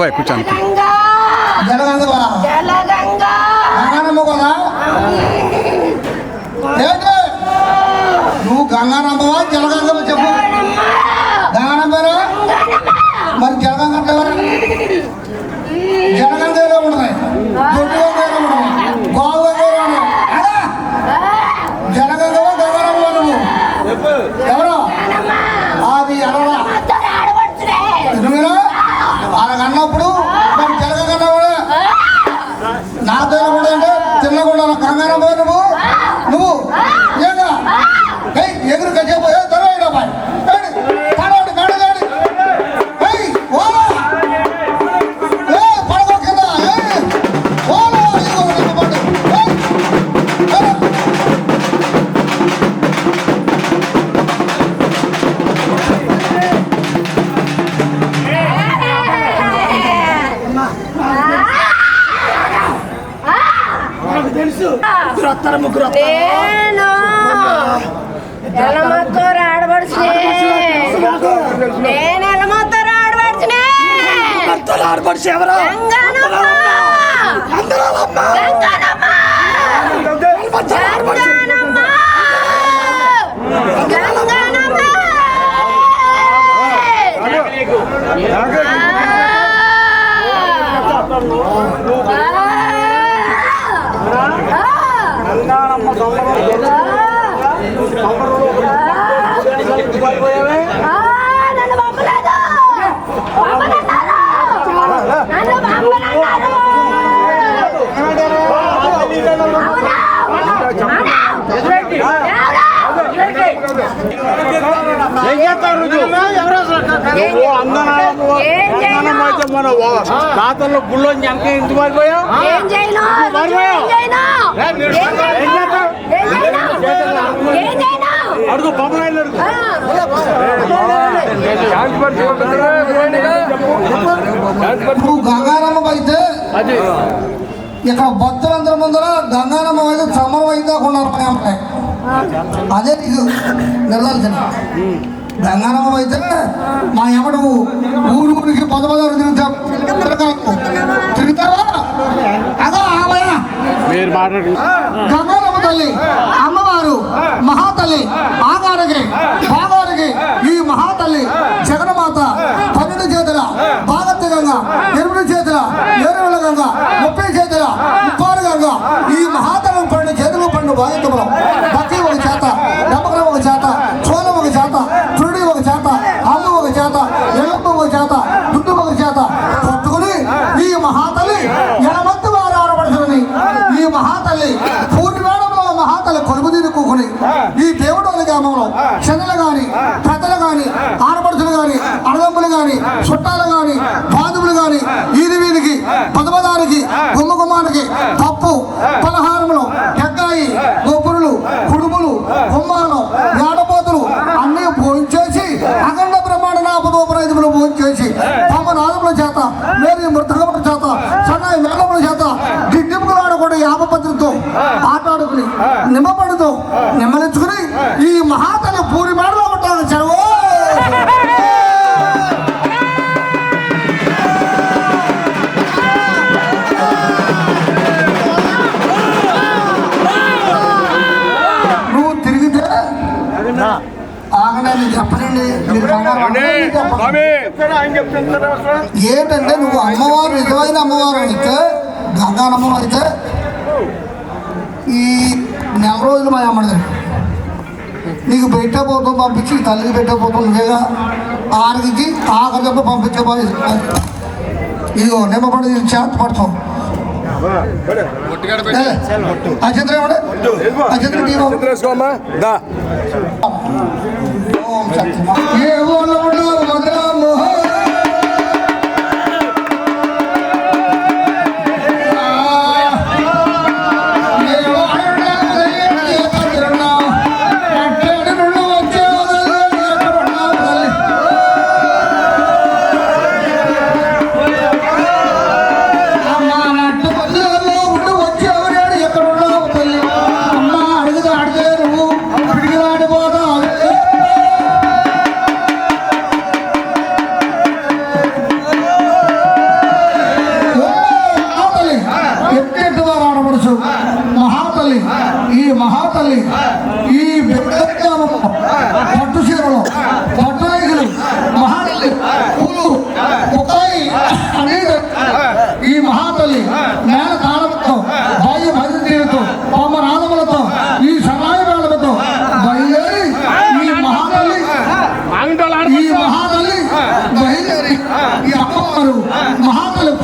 బాబాయ్ కూర్చోండి నేను? ఎలమత్తూరు ఆడబడుచునే నేను ఎలమత్తూరు ఎవరు? గంగానమ్మ. ఏం చేస్తావు నువ్వు? నువ్వు అయితే మన తాతల్లో గుళ్ళో ఎంత ఇంటి మారిపోయావు అడుగు బొమ్మరాయిలు అడుగు గంగారమ్మ అయితే అది ఇక్కడ భక్తులందరి ముందర గంగారమ్మ అయితే సమరం అయితే కొన్నారు అదే నీకు నిర్దాల్సిన గంగారమ్మ అయితే మా ఎమ్మడు ఊరు ఊరికి పద పదాలు తిరుగుతాం తిరగాకు. తిరుగుతావా అదో ఆమె మీరు మాట్లాడి గంగారమ్మ తల్లి అమ్మవారు మహాతల్లి ఆగారికి భాగారికి ఈ మహాతల్లి చెన్నెలు గాని పెద్దలు గాని ఆడపడుచులు గాని అన్నదమ్ములు గాని చుట్టాలు గాని బాధువులు గాని ఈది వీధికి పదపదానికి గుమ్మ గుమ్మానికి పప్పు పలహారములు ఎక్కాయి గోపురులు కుడుములు గుమ్మాలు ఏడపోతులు అన్నీ భోంచేసి అఖండ బ్రహ్మాండ నాపదోపరైతులు భోంచేసి తమ నాదముల చేత మేరీ మృతకముల చేత సన్నాయి మేళముల చేత గిడ్డింపులు ఆడకుండా యాపపత్రితో ఆటాడుకుని నిమ్మపడుతూ నిమ్మలించుకుని ఈ మహాతల పూరి ఉంటాను చెరవో నువ్వు తిరిగితే ఆగండి నేను చెప్పనండి. ఏంటంటే నువ్వు అమ్మవారు నిజమైన అమ్మవారు అయితే గంగానమ్మ అయితే ఈ నెల రోజులు మా నీకు పెట్టబోతాం పంపించి తల్లికి పెట్టబోతాం నువ్వేగా ఆరుకి ఆఖరి దెబ్బ పంపించబోయి ఇదిగో నిమ్మపడి చేత పడతాం అచంద్ర మహాబలం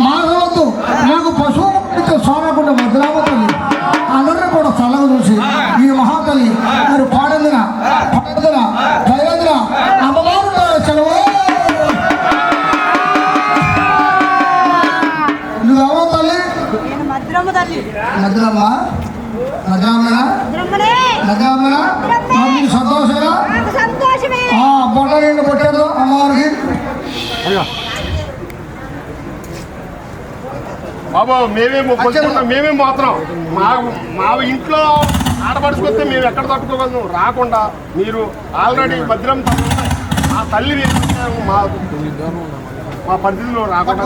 మాధవతో నాకు పశువుతో సోనకుండా భద్రావతల్లి అందరినీ కూడా చల్లగా చూసి ఈ మహాతల్లి మీరు పాడందిన పడదిన దయదిన అమ్మవారు సెలవు. నువ్వెవరో తల్లి? భద్రమ్మ భద్రామనా భద్రామనా మీకు సంతోషమేనా? బొట్ట రెండు బొట్టారు అమ్మవారికి. అయ్యో. బాబు మేమే మేమే మాత్రం మా మా ఇంట్లో ఆడపడుచుకొస్తే మేము ఎక్కడ తట్టుకోగలను రాకుండా మీరు ఆల్రెడీ భద్రం మా తల్లి మా మా పరిధిలో రాకుండా